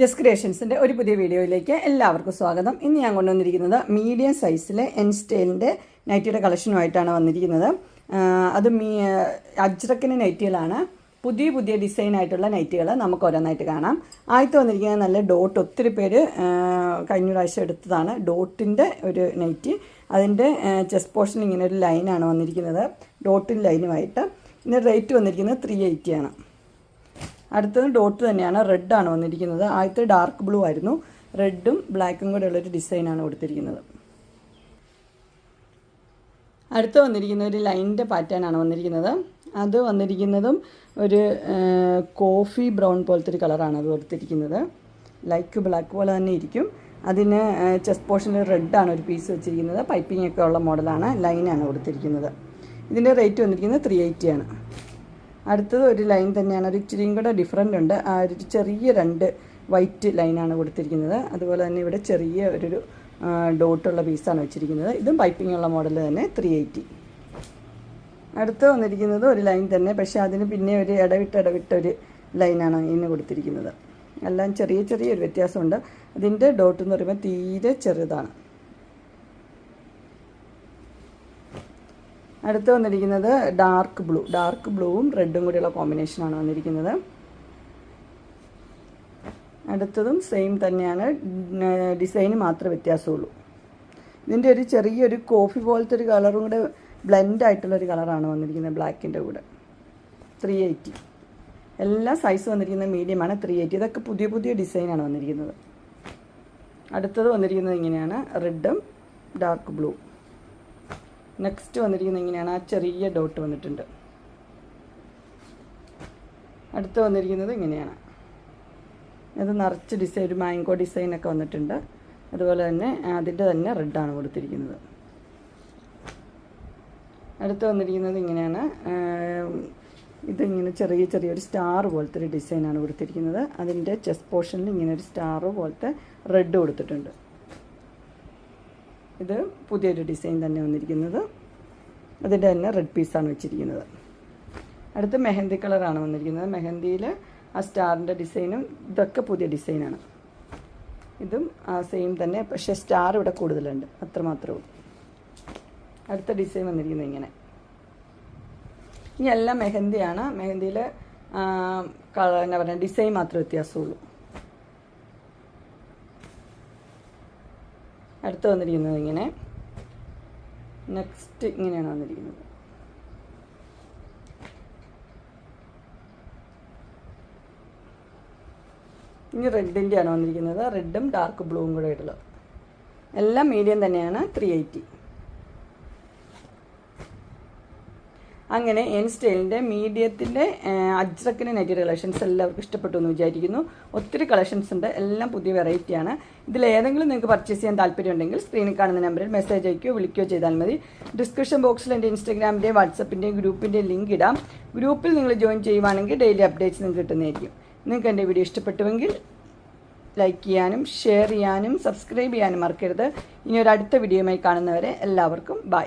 ജസ് ക്രിയേഷൻസിന്റെ ഒരു പുതിയ വീഡിയോയിലേക്ക് എല്ലാവർക്കും സ്വാഗതം. ഇന്ന് ഞാൻ കൊണ്ടുവന്നിരിക്കുന്നത് മീഡിയം സൈസിലെ എൻ സ്റ്റൈലിന്റെ നൈറ്റിയുടെ കളക്ഷനുമായിട്ടാണ് വന്നിരിക്കുന്നത് അത് മീ അജ്രക്കിന് നൈറ്റികളാണ് പുതിയ പുതിയ ഡിസൈൻ ആയിട്ടുള്ള നൈറ്റുകൾ നമുക്ക് ഓരോന്നായിട്ട് കാണാം. ആദ്യത്തെ വന്നിരിക്കുന്നത് നല്ല ഡോട്ട് ഒത്തിരി പേര് കഴിഞ്ഞ പ്രാവശ്യം എടുത്തതാണ്. ഡോട്ടിന്റെ ഒരു നൈറ്റി അതിന്റെ ചെസ്റ്റ് പോർഷനിൽ ഇങ്ങനെ ഒരു ലൈനാണ് വന്നിരിക്കുന്നത്. ഡോട്ടിൻ ലൈനുമായിട്ട് ഇതിന്റെ റേറ്റ് വന്നിരിക്കുന്നത് ത്രീ ആണ്. അടുത്തത് ഡോട്ട് തന്നെയാണ്. റെഡാണ് വന്നിരിക്കുന്നത്. ആദ്യത്തെ ഡാർക്ക് ബ്ലൂ ആയിരുന്നു. റെഡും ബ്ലാക്കും കൂടെ ഉള്ളൊരു ഡിസൈനാണ് കൊടുത്തിരിക്കുന്നത്. അടുത്ത് വന്നിരിക്കുന്ന ഒരു ലൈനിന്റെ പാറ്റേണാണ് വന്നിരിക്കുന്നത്. അത് വന്നിരിക്കുന്നതും ഒരു കോഫി ബ്രൗൺ പോലത്തെ ഒരു കളറാണ് അത് കൊടുത്തിരിക്കുന്നത്. ലൈക്ക് ബ്ലാക്ക് പോലെ തന്നെ ഇരിക്കും. അതിന് ചെസ്റ്റ് പോർഷനിൽ റെഡാണ് ഒരു പീസ് വെച്ചിരിക്കുന്നത്. പൈപ്പിംഗ് ഒക്കെ ഉള്ള മോഡലാണ് ലൈനാണ് കൊടുത്തിരിക്കുന്നത്. ഇതിന്റെ റേറ്റ് വന്നിരിക്കുന്നത് ത്രീ എയ്റ്റി ആണ്. അടുത്തത് ഒരു ലൈൻ തന്നെയാണ്. ഒരു ഇച്ചിരിയും കൂടെ ഡിഫറെന്റ് ഉണ്ട്. ആ ഒരു ചെറിയ രണ്ട് വൈറ്റ് ലൈനാണ് കൊടുത്തിരിക്കുന്നത്. അതുപോലെ തന്നെ ഇവിടെ ചെറിയ ഒരു ഡോട്ടുള്ള പീസാണ് വെച്ചിരിക്കുന്നത്. ഇതും പൈപ്പിംഗ് ഉള്ള മോഡൽ തന്നെ ത്രീ എയ്റ്റി അടുത്ത് വന്നിരിക്കുന്നത് ഒരു ലൈൻ തന്നെ. പക്ഷേ അതിന് പിന്നെ ഒരു ഇടവിട്ട് ഇടവിട്ടൊരു ലൈനാണ് ഇന്ന് കൊടുത്തിരിക്കുന്നത്. എല്ലാം ചെറിയ ചെറിയൊരു വ്യത്യാസമുണ്ട്. അതിന്റെ ഡോട്ട് എന്ന് പറയുമ്പോൾ തീരെ ചെറുതാണ്. അടുത്ത് വന്നിരിക്കുന്നത് ഡാർക്ക് ബ്ലൂ ഡാർക്ക് ബ്ലൂവും റെഡും കൂടിയുള്ള കോമ്പിനേഷനാണ് വന്നിരിക്കുന്നത്. അടുത്തതും സെയിം തന്നെയാണ്. ഡിസൈന് മാത്രമേ വ്യത്യാസമുള്ളൂ. ഇതിന്റെ ഒരു ചെറിയൊരു കോഫി പോലത്തെ ഒരു കളറും കൂടെ ബ്ലെൻഡ് ആയിട്ടുള്ള ഒരു കളറാണ് വന്നിരിക്കുന്നത് ബ്ലാക്കിന്റെ കൂടെ. ത്രീ എയ്റ്റി എല്ലാ സൈസ് വന്നിരിക്കുന്നത് മീഡിയമാണ് ത്രീ എയ്റ്റി ഇതൊക്കെ പുതിയ പുതിയ ഡിസൈനാണ് വന്നിരിക്കുന്നത്. അടുത്തത് വന്നിരിക്കുന്നത് ഇങ്ങനെയാണ്. റെഡും ഡാർക്ക് ബ്ലൂ നെക്സ്റ്റ് വന്നിരിക്കുന്നത് ഇങ്ങനെയാണ് ആ ചെറിയ ഡോട്ട് വന്നിട്ടുണ്ട്. അടുത്ത് വന്നിരിക്കുന്നത് ഇങ്ങനെയാണ്. ഇത് നിറച്ച് ഡിസൈൻ ഒരു മാംഗോ ഡിസൈനൊക്കെ വന്നിട്ടുണ്ട്. അതുപോലെ തന്നെ അതിന്റെ തന്നെ റെഡാണ് കൊടുത്തിരിക്കുന്നത്. അടുത്ത് വന്നിരിക്കുന്നത് ഇങ്ങനെയാണ്. ഇതിങ്ങനെ ചെറിയ ചെറിയൊരു സ്റ്റാർ പോലത്തെ ഒരു ഡിസൈനാണ് കൊടുത്തിരിക്കുന്നത്. അതിന്റെ ചെസ്റ്റ് പോർഷനിൽ ഇങ്ങനെ ഒരു സ്റ്റാർ പോലത്തെ റെഡ് കൊടുത്തിട്ടുണ്ട്. ഇത് പുതിയൊരു ഡിസൈൻ തന്നെ വന്നിരിക്കുന്നത്. അതിന്റെ തന്നെ റെഡ് പീസാണ് വെച്ചിരിക്കുന്നത്. അടുത്ത് മെഹന്തി കളറാണ് വന്നിരിക്കുന്നത്. മെഹന്തിയിൽ ആ സ്റ്റാറിന്റെ ഡിസൈനും ഇതൊക്കെ പുതിയ ഡിസൈനാണ് ഇതും ആ സെയിം തന്നെ പക്ഷേ സ്റ്റാർ ഇവിടെ കൂടുതലുണ്ട്. അത്രമാത്രമേ ഉള്ളൂ. അടുത്ത ഡിസൈൻ വന്നിരിക്കുന്നത് ഇങ്ങനെ. ഇനി എല്ലാം മെഹന്തിയാണ്. മെഹന്തിയിൽ എന്നാ പറയുക ഡിസൈൻ മാത്രമേ വ്യത്യാസമുള്ളൂ. അടുത്ത് വന്നിരിക്കുന്നത് ഇങ്ങനെ. നെക്സ്റ്റ് ഇങ്ങനെയാണ് വന്നിരിക്കുന്നത്. ഇനി റെഡിന്റെയാണ് വന്നിരിക്കുന്നത്. റെഡും ഡാർക്ക് ബ്ലൂവും കൂടെ ആയിട്ടുള്ളത്. എല്ലാം മീഡിയം തന്നെയാണ്. ത്രീ എയ്റ്റി അങ്ങനെ എൻ സ്റ്റൈലിന്റെ മീഡിയത്തിന്റെ അജ്രക്കിന് നെഗറ്റീവ് കളക്ഷൻസ് എല്ലാവർക്കും ഇഷ്ടപ്പെട്ടു എന്ന് വിചാരിക്കുന്നു. ഒത്തിരി കളക്ഷൻസ് ഉണ്ട്. എല്ലാം പുതിയ വെറൈറ്റിയാണ് ഇതിൽ ഏതെങ്കിലും നിങ്ങൾക്ക് പർച്ചേസ് ചെയ്യാൻ താല്പര്യമുണ്ടെങ്കിൽ സ്ക്രീനിൽ കാണുന്ന നമ്പറിൽ മെസ്സേജ് അയക്കുകയോ വിളിക്കുകയോ ചെയ്താൽ മതി. ഡിസ്ക്രിപ്ഷൻ ബോക്സിൽ എന്റെ ഇൻസ്റ്റാഗ്രാമിന്റെയും വാട്സപ്പിന്റെയും ഗ്രൂപ്പിന്റെയും ലിങ്ക് ഇടാം. ഗ്രൂപ്പിൽ നിങ്ങൾ ജോയിൻ ചെയ്യുവാണെങ്കിൽ ഡെയിലി അപ്ഡേറ്റ്സ് നിങ്ങൾക്ക് കിട്ടുന്നതായിരിക്കും. നിങ്ങൾക്ക് എന്റെ വീഡിയോ ഇഷ്ടപ്പെട്ടുവെങ്കിൽ ലൈക്ക് ചെയ്യാനും ഷെയർ ചെയ്യാനും സബ്സ്ക്രൈബ് ചെയ്യാനും മറക്കരുത്. ഇനി ഒരു അടുത്ത വീഡിയോയുമായി കാണുന്നവരെ എല്ലാവർക്കും ബൈ